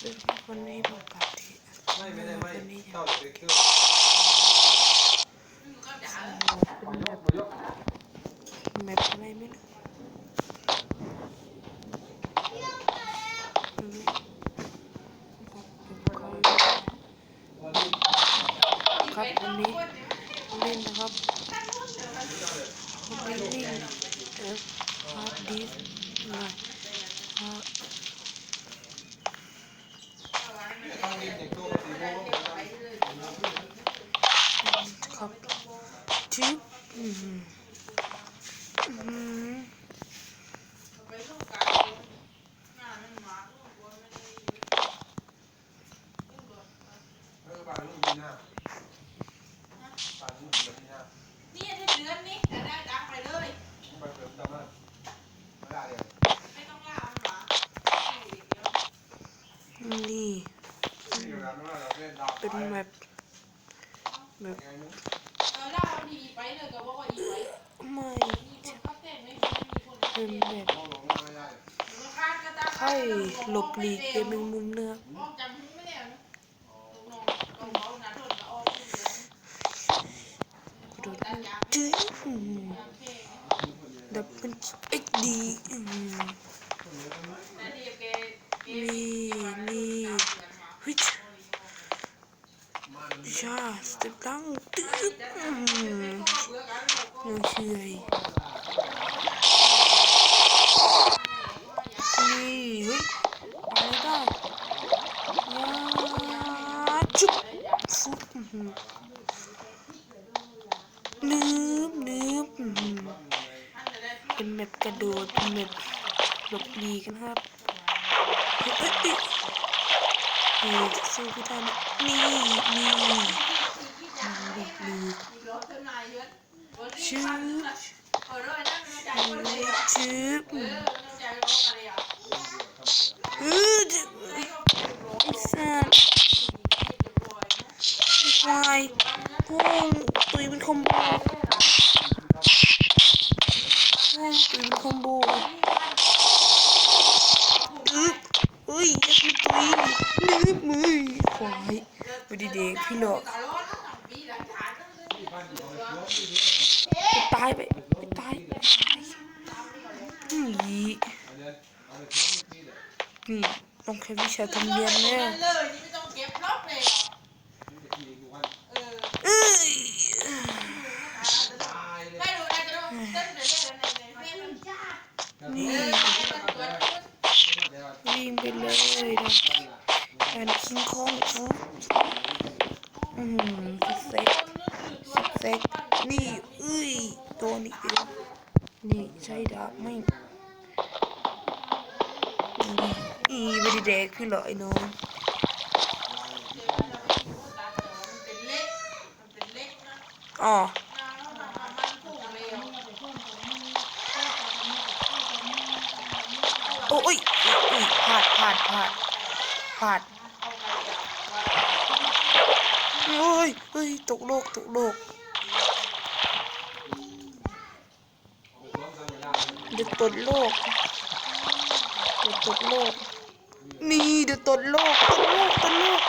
ซึ่งคนไม่ปกติไม่ไม่ได้ไม่คนนี้เต้าเด็กเกอร์เป็นแบบแบบอะไรไม่รู้อืมครับวันนี้เล่นนะครับวันนี้วิ่งเออฮาร์ดดิสหน่อยฮาร์ด ต้องรีบแต่งตัวสีม่วง ครับชิปอืมอืม เออป่า นนี้มีหน้าป่านนี้มีหน้านี่ถ้าเดือนนี้จะได้ดังไปเลย ไม่ต้องล่ามันหรออยู่อย่างเดียวนี่ เป็นแบบแบบไงนุ๊กเออล่ามันดีไปเลยกับว่าอีไว้ไม่มีคนเขาเต้นไม่มีคนเป็นแบบมองหลงไม่ได้ให้หลบหลีกเกมแมงมุมเนื้อ ออกจำไม่ได้นะน้องน้องเขาหน้าโดนออก กระโดด จื้ออืมดับเป็นเอ็กดีอืมนี่นี่วิชชา ระโดดเป็นแบบหลบหลีกันครับเฮ้ยเฮ้ยสู้ไม่ได้นะนี่นี่มันหลบหลีชืบชืบเออจะไอ้สัตว์ควายพุ่งตุยเป็นคอมโบพุ่งตุยเป็นคอมโบอึ๊บเฮ้ยยัดมันตุยนืบมือควายไปดีเด็กพี่หลอกไปตายไปไปตายไปตายนี่นี่ ต้องแค่วิชาทำเนียนแน่เลยนี่ไม่ต้องเก็บล็อกเลยเอ้ยไม่รู้นะจะต้องเต้นเดี๋ยวเล่นในในเฟซมันนี่เออมันตัววิ่งไปเลยนะการคิงคองฟุ๊บอืมเซ็กเซ็กนี่เอ้ยโดนอีกแล้วนี่ใช้ดาบไม่ อีไม่ได้แดกพี่เหรอไอ้น้องเป็นเล็กมันเป็นเล็กนะอ๋อมันพุ่งเร็วโอ้ยอุ้ยพลาดพลาดพลาดพลาดเฮ้ยเฮ้ยตกโลกตกโลกเดี๋ยวตกโลกเดี๋ยวตกโลก นี่เดี๋ยวตกโลกตกโลกตกโลก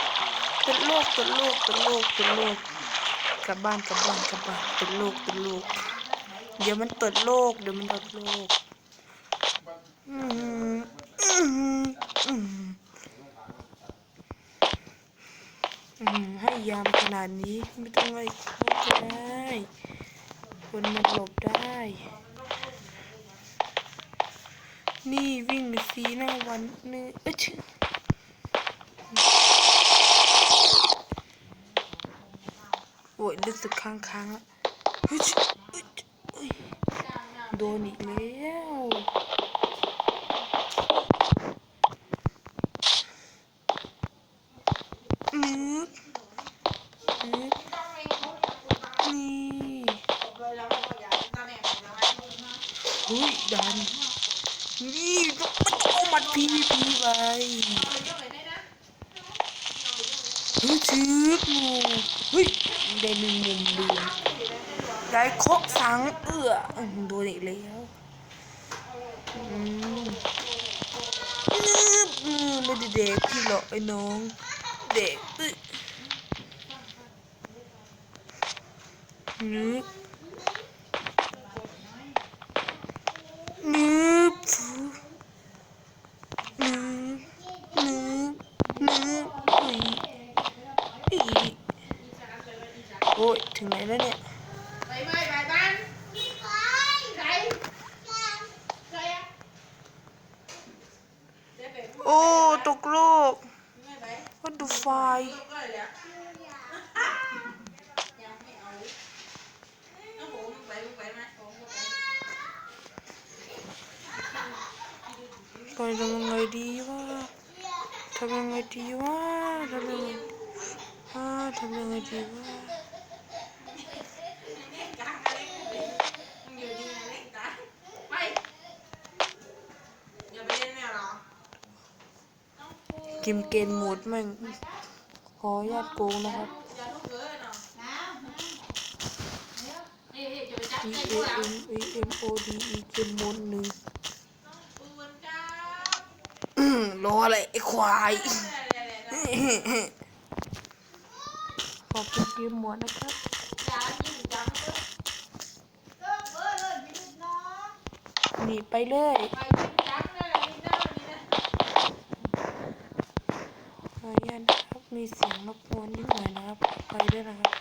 ตกโลกตกโลกตกโลกตกโลกกลับบ้านกลับบ้านกลับบ้านตกโลกตกโลก เดี๋ยวมันตกโลกเดี๋ยวมันตกโลกอืมอืมอืมอืมให้ยามขนาดนี้ไม่ต้องไล่คุกก็ได้คนมันหลบได้ นี่วิ่งไปสีหน้าวันนี่เอ้ยชิโอ้ยรู้สึกค้างๆแล้วเฮ้ยชิเอ้ยเอ้ยโดนอีกแล้ว นึกนึกนี่เฮ้ยดัน นี่ต้องมันต้องเอามัดพีพีไป เฮ้ยชืบหมูเฮ้ยได้หนึ่งมุมดูได้คกสังเอื้อโดนอีกแล้วอืมนึบมโดไม่ได้เด็กพี่หรอกไอ้น้อง เด็กอึะนึกนึกฟูนึกนึกนึกอุ้ยอีโอ้ยถึงไหนแล้วเนี่ย ไปไปไปบ้านไปใครใครอะเดี๋ยวไป โอ้ตกโลก ไม่ไป What the f i ลูกก็เลยอะยังไม่เอาน้องผมไปมึงไปไหมผมก็ไป ไปทำยังไงดีวะทำยังไงดีวะทำยังไงอ่าทำยังไงดีวะทำไมง่ายดีวะไม่อย่าไปเล่นแน่หรอจิมเกนหมดแม่งขออนุญาตโกงนะครับอย่าทุกเกินเนาะ E A M O D E เกนโหมดหนึ่ง รออะไรไอ้ควายขอเป็นเกมหมดนะครับหนีไปเลยไปยิงจังเลยยันนี้นะขออนุญาตครับมีเสียงรบกวนนิดหน่อยนะครับ ไปด้วยนะครับ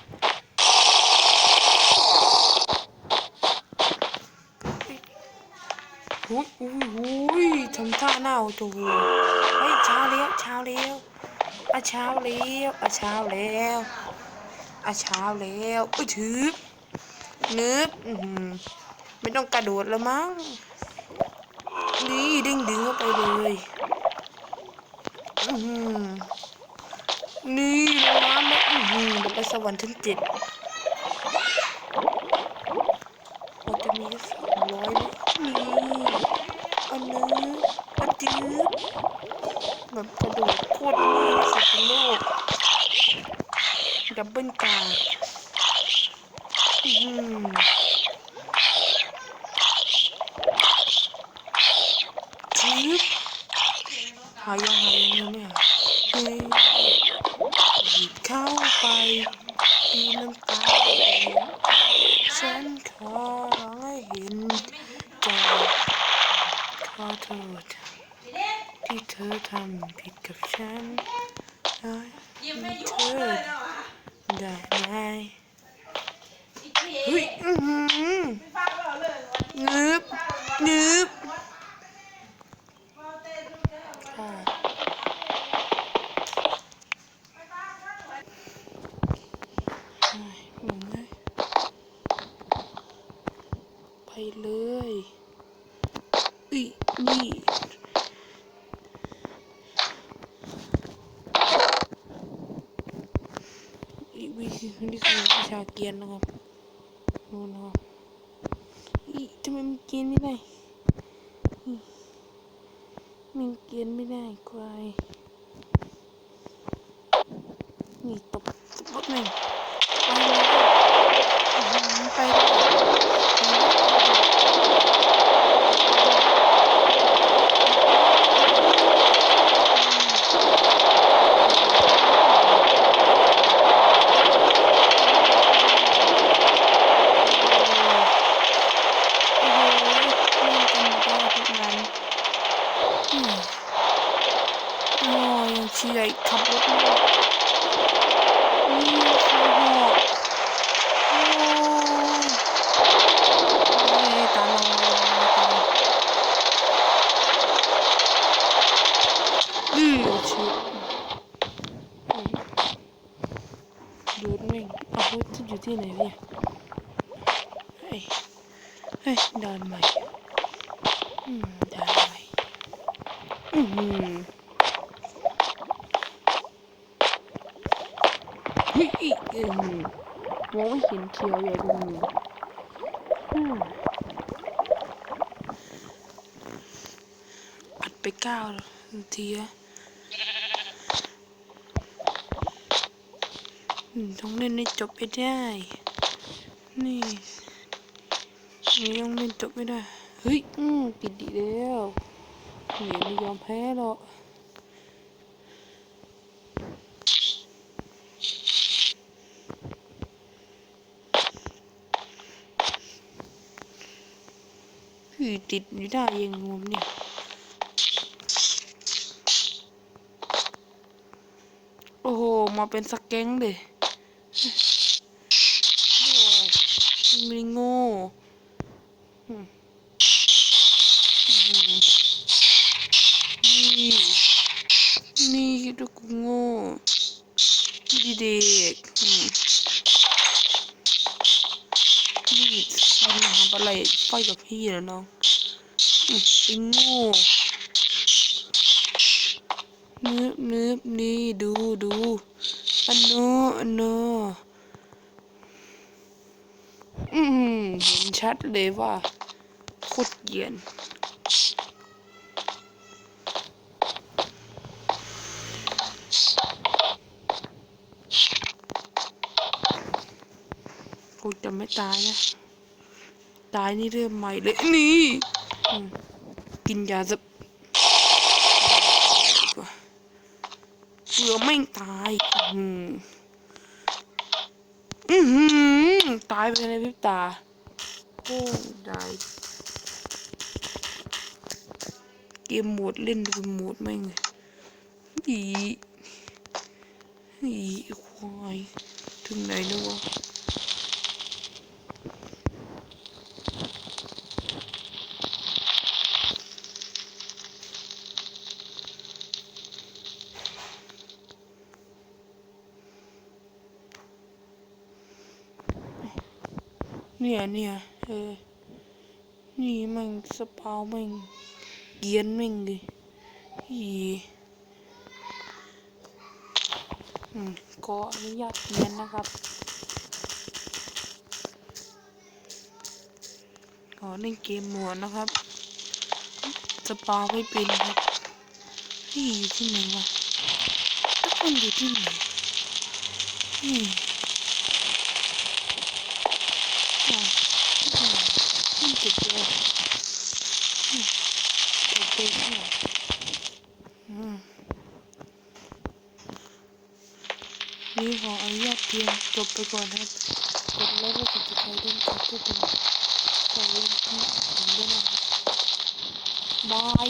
อุ้ยอุ้ยอุ้ยทำท่าหน้าเอา ตัวเฮ้ยเช้าแล้วเช้าแล้วอะเช้าแล้วอะเช้าแล้วอะเช้าแล้วอุ้ยถือนึกอื้อไม่ต้องกระโดดแล้วมั้งนี่ดึงดึงเข้าไปเลยอือหือนี่ลงน้ำแล้วอือหือเดี๋ยวไปสวรรค์ชั้นเจ็ดเราจะมีสองร้อยเลยนี่อันนี้อันจืดแบบกระโดดโคตรง่ายสุดในโลก ดับเบิลกาอือหือจืดหายังหายังเนี่ยเฮ้ยหยิบเข้าไปดีน้ำตาฉันขอร้องให้เห็นใจขอโทษที่เธอทำผิดกับฉันเลยเนาะ ได้ไหม อีกที เฮ้ยอื้อหือ ไม่ฟังเราเลยวันนี้ นึบนึบ เราเต้นดูเด้อ ค่ะใช่หมุนเลยไปเลยอุ้ยนี่อีวิธี นี่คือวิชาเกียนนะครับนู่นนะครับอีทำไมมันเกียนไม่ได้มันเกียนไม่ได้ควายนี่ตบตบรถหนึ่งไปเลยอื้อหือไปเลยโอ้โหเล่นกันมาได้ทุกวันอืมโอ้ยยังเชียร์อีกขับรถไม่ได้นี่คือหอกโอ้ยเฮ้ยตามมาตามมาตามมาดื้อเชียวอืมดูดแม่งเอา ที่ไหนเนี่ยเฮ้ยเฮ้ยดินใหม่อืมดินใหม่อือหือเฮ้ยอีอือหือมองไม่เห็นเขียวใหญ่ตรงนี้อืมอัดไปเก้านาทีอะอื ต้องเล่นให้จบไปได้ นี่นี่ต้องเล่นจบไม่ได้ เฮ้ย อืมปิดดีแล้วเหมือนไม่ยอมแพ้หรอกพี่ติดอยู่ได้ยังงมเนี่ยโอ้โห มาเป็นสักแก๊งเลย นี่ นี่ดว่ากูโง่ไม่ได้เด็กนี่มันทำอะไรไฟกับพี่แล้วน้องอืมไอ้โง่เนื้อเนื้อนี่ดูดูอันโนอันโน อืมเห็นชัดเลยว่าโคตรเกรียนกูจะไม่ตายนะ ตายนี่เริ่มใหม่เลย นี่ กินยาสักเสือไม่ตาย อืม อือหือตายไปในพริบตาโอ้ได้เกมโหมดเล่นดูโหมดไม่งอีอีควายถึงไหนแล้ววะ เนี่ยเนี่ยเออนี่มันสปาวมันเกียนมันดิอีอืมขอนุญาตเรียนนะครับขอเล่นเกมหมวดนะครับ สปาวไม่เป็นครับนี่อยู่ที่ไหนวะทุกคนอยู่ที่ไหนอืม อะอืม อืมเจ็บเลยอืมเจ็บเลย